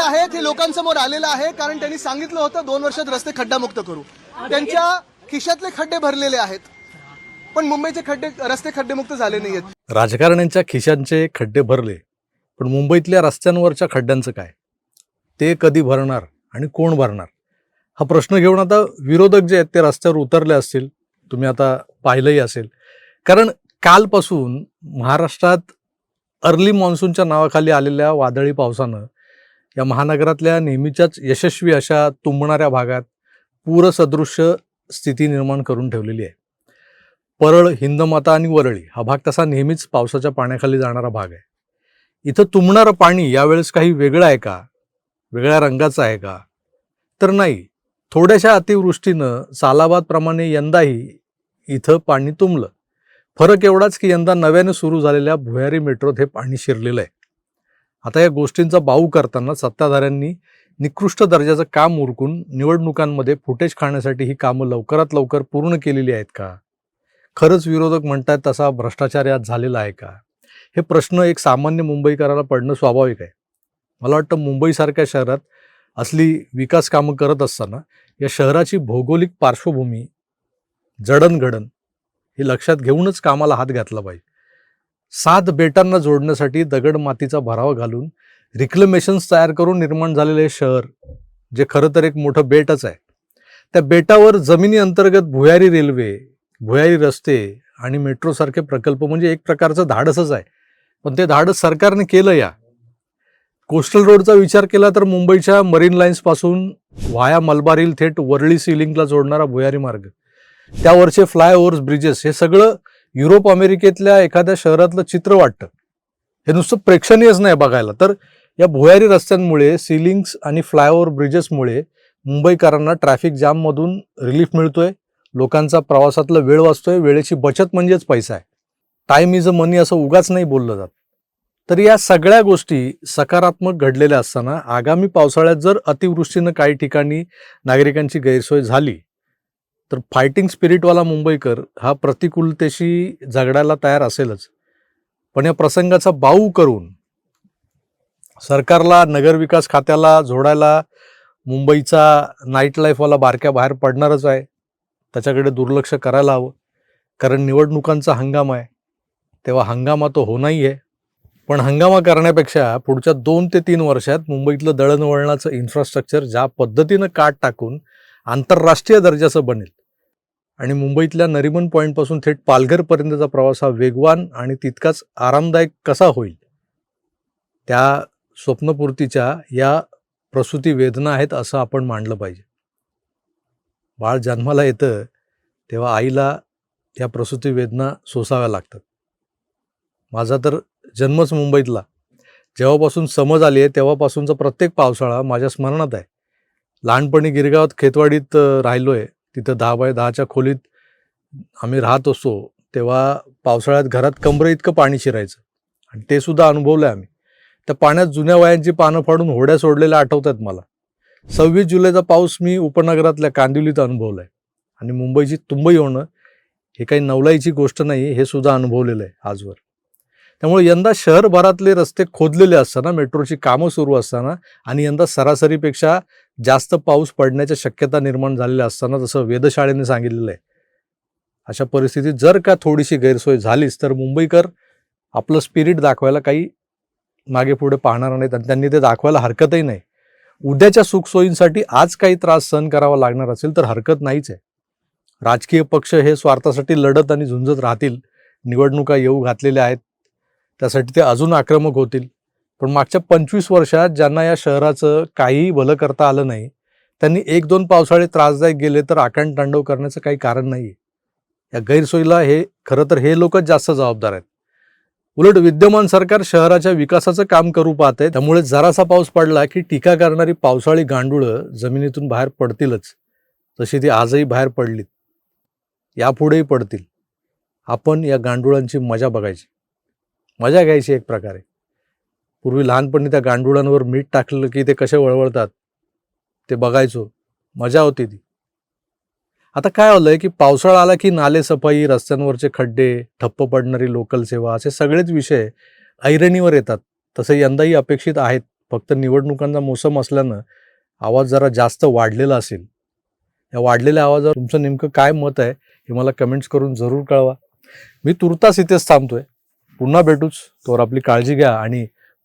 आहेत हे लोकांसमोर आलेलं आहे? कारण त्यांनी सांगितलं होतं दोन वर्षात रस्ते खड्डामुक्त करू. त्यांच्या खिशातले खड्डे भरलेले आहेत. पण मुंबईचे खड्डे रस्ते खड्डेमुक्त झाले नाहीयेत. राजकारण्यांच्या खिशांचे खड्डे भरले. पण मुंबईतल्या रस्त्यांवरच्या खड्ड्यांचं काय? ते कधी भरणार आणि कोण भरणार? हा प्रश्न घेऊन आता विरोधक जे आहेत ते रस्त्यावर उतरले असतील तुम्ही आता पाहिलंही असेल. कारण कालपासून महाराष्ट्रात अर्ली मान्सूनच्या नावाखाली आलेल्या वादळी पावसानं या महानगरातल्या नेहमीच्याच यशस्वी अशा तुंबणाऱ्या भागात पूरसदृश्य स्थिती निर्माण करून ठेवलेली आहे. परळ हिंदमाता आणि वरळी हा भाग तसा नेहमीच पावसाच्या पाण्याखाली जाणारा भाग आहे. इथं तुंबणारं पाणी यावेळेस काही वेगळं आहे का? वेगळ्या रंगाचं आहे का? तर नाही थोड्याशा अतिवृष्टीनं सालाबादप्रमाणे यंदाही इथं पाणी तुंबलं. फरक एवढाच की यंदा नव्याने सुरू झालेल्या भुयारी मेट्रोत हे पाणी शिरलेलं आहे. आता या गोष्टींचा बाऊ करताना सत्ताधाऱ्यांनी निकृष्ट दर्जाचं काम उरकून निवडणुकांमध्ये फुटेज खाण्यासाठी ही कामं लवकरात लवकर पूर्ण केलेली आहेत का? खरंच विरोधक म्हणतात तसा भ्रष्टाचार यात झालेला आहे का? हे प्रश्न एक सामान्य मुंबईकराला पडणं स्वाभाविक आहे. मला वाटतं मुंबईसारख्या शहरात असली विकास कामं करत असताना या शहराची भौगोलिक पार्श्वभूमी जडणघडण हे लक्षात घेऊनच कामाला हात घातला पाहिजे. सात बेटांना जोडण्यासाठी दगड मातीचा भराव घालून रिक्लेमेशन्स तयार करून निर्माण झालेले शहर जे खरं तर एक मोठं बेटच आहे. त्या बेटावर जमिनी अंतर्गत भुयारी रेल्वे भुयारी रस्ते आणि मेट्रोसारखे प्रकल्प म्हणजे एक प्रकारचं धाडसच आहे. पण ते धाडस सरकारने केलं या. कोस्टल रोडचा विचार केला तर मुंबईच्या मरीन लाईन्सपासून वाया मलबारील थेट वरळी सिलिंगला जोडणारा भुयारी मार्ग त्यावरचे फ्लायओव्हर्स ब्रिजेस हे सगळं युरोप अमेरिकेतल्या एखाद्या शहरातलं चित्र वाटतं. हे नुसतं प्रेक्षणीयच नाही बघायला. तर या भुयारी रस्त्यांमुळे सिलिंग्स आणि फ्लायओव्हर ब्रिजेसमुळे मुंबईकरांना ट्रॅफिक जाममधून रिलीफ मिळतोय. लोकांचा प्रवासातला वेळ वाचतोय. वेळेची बचत म्हणजेच पैसा आहे. टाईम इज अ मनी असं उगाच नाही बोललं जात. तर या सगळ्या गोष्टी सकारात्मक घडलेल्या असताना आगामी पावसाळ्यात जर अतिवृष्टीनं काही ठिकाणी नागरिकांची गैरसोय झाली तर फायटिंग स्पिरिटवाला मुंबईकर हा प्रतिकूलतेशी झगडायला तयार असेलच. पण या प्रसंगाचा बाऊ करून सरकारला नगरविकास खात्याला जोडायला मुंबईचा नाईट लाईफवाला बारक्या बाहेर पडणारच आहे. त्याच्याकडे दुर्लक्ष करायला हवं. कारण निवडणुकांचा हंगाम आहे. तेव्हा हंगामा तो होणाही आहे. पण हंगामा करण्यापेक्षा पुढच्या दोन ते तीन वर्षात मुंबईतलं दळणवळणाचं इन्फ्रास्ट्रक्चर ज्या पद्धतीनं काट टाकून आंतरराष्ट्रीय दर्जाचं बनेल आणि मुंबईतल्या नरिमन पॉईंटपासून थेट पालघरपर्यंतचा प्रवास हा वेगवान आणि तितकाच आरामदायक कसा होईल? त्या स्वप्नपूर्तीच्या या प्रसूती वेदना आहेत असं आपण मांडलं पाहिजे. बाळ जन्माला येतं तेव्हा आईला या प्रसूती वेदना सोसाव्या लागतात. माझा तर जन्मच मुंबईतला. जेव्हापासून समज आली आहे तेव्हापासूनचा प्रत्येक पावसाळा माझ्या स्मरणात आहे. लहानपणी गिरगावात खेतवाडीत राहिलो आहे तिथं दहा बाय दहाच्या खोलीत आम्ही राहत असतो तेव्हा पावसाळ्यात घरात कमरे इतकं पाणी शिरायचं. आणि ते सुद्धा अनुभवलं आम्ही. त्या पाण्यात जुन्या वयांची पानं फाडून होड्या सोडलेल्या आठवतात मला. सव्वीस जुलैचा पाऊस मी उपनगरातल्या कांदिवलीत अनुभवलाय. आणि मुंबईची तुंबई होणं हे काही नवलाईची गोष्ट नाही हे सुद्धा अनुभवलेलं आहे आजवर. त्यामुळे यंदा शहरभरातले रस्ते खोदलेले असताना मेट्रोची कामं सुरू असताना आणि यंदा सरासरीपेक्षा जास्त पाऊस पडण्याच्या शक्यता निर्माण झालेल्या असताना जसं वेधशाळेने सांगितलेलं आहे अशा परिस्थितीत जर का थोडीशी गैरसोय झालीच तर मुंबईकर आपलं स्पिरिट दाखवायला काही मागे पुढे पाहणार नाहीत आणि त्यांनी ते दाखवायला हरकतही नाही. उद्याच्या सुखसोयींसाठी आज काही त्रास सहन करावा लागणार असेल तर हरकत नाहीच आहे. राजकीय पक्ष हे स्वार्थासाठी लढत आणि झुंजत राहतील निवडणुका येऊ घातलेल्या आहेत त्यासाठी ते अजून आक्रमक होतील. पण मागच्या पंचवीस वर्षात ज्यांना या शहराचं काहीही भलं करता आलं नाही त्यांनी एक दोन पावसाळे त्रासदायक गेले तर आकांड तांडव करण्याचं काही कारण नाही या गैरसोयीला हे खरं तर हे लोकच जास्त जबाबदार आहेत. उलट विद्यमान सरकार शहराच्या विकासाचं काम करू पाहते त्यामुळे जरासा पाऊस पडला की टीका करणारी पावसाळी गांडुळं जमिनीतून बाहेर पडतीलच तशी ती आजही बाहेर पडलीत. यापुढेही पडतील. आपण या गांडुळांची मजा बघायची. मजा घ्यायची एक प्रकारे. पूर्वी लहानपणी त्या गांडुळांवर मीठ टाकलं की ते कसे वळवळतात ते बघायचो. मजा होती ती. आता काय होलंय की पावसाळा आला की नाले सफाई रस्त्यांवरचे खड्डे ठप्प पडणारी लोकल सेवा असे सगळेच विषय ऐरणीवर येतात. तसे यंदाही अपेक्षित आहेत. फक्त निवडणुकांचा मोसम असल्यानं आवाज जरा जास्त वाढलेला असेल. या वाढलेल्या आवाजावर तुमचं नेमकं काय मत आहे हे मला कमेंट्स करून जरूर कळवा. मी तुर्तास इथेच थांबतोय. पुन्हा भेटूच. तोवर आपली काळजी घ्या आणि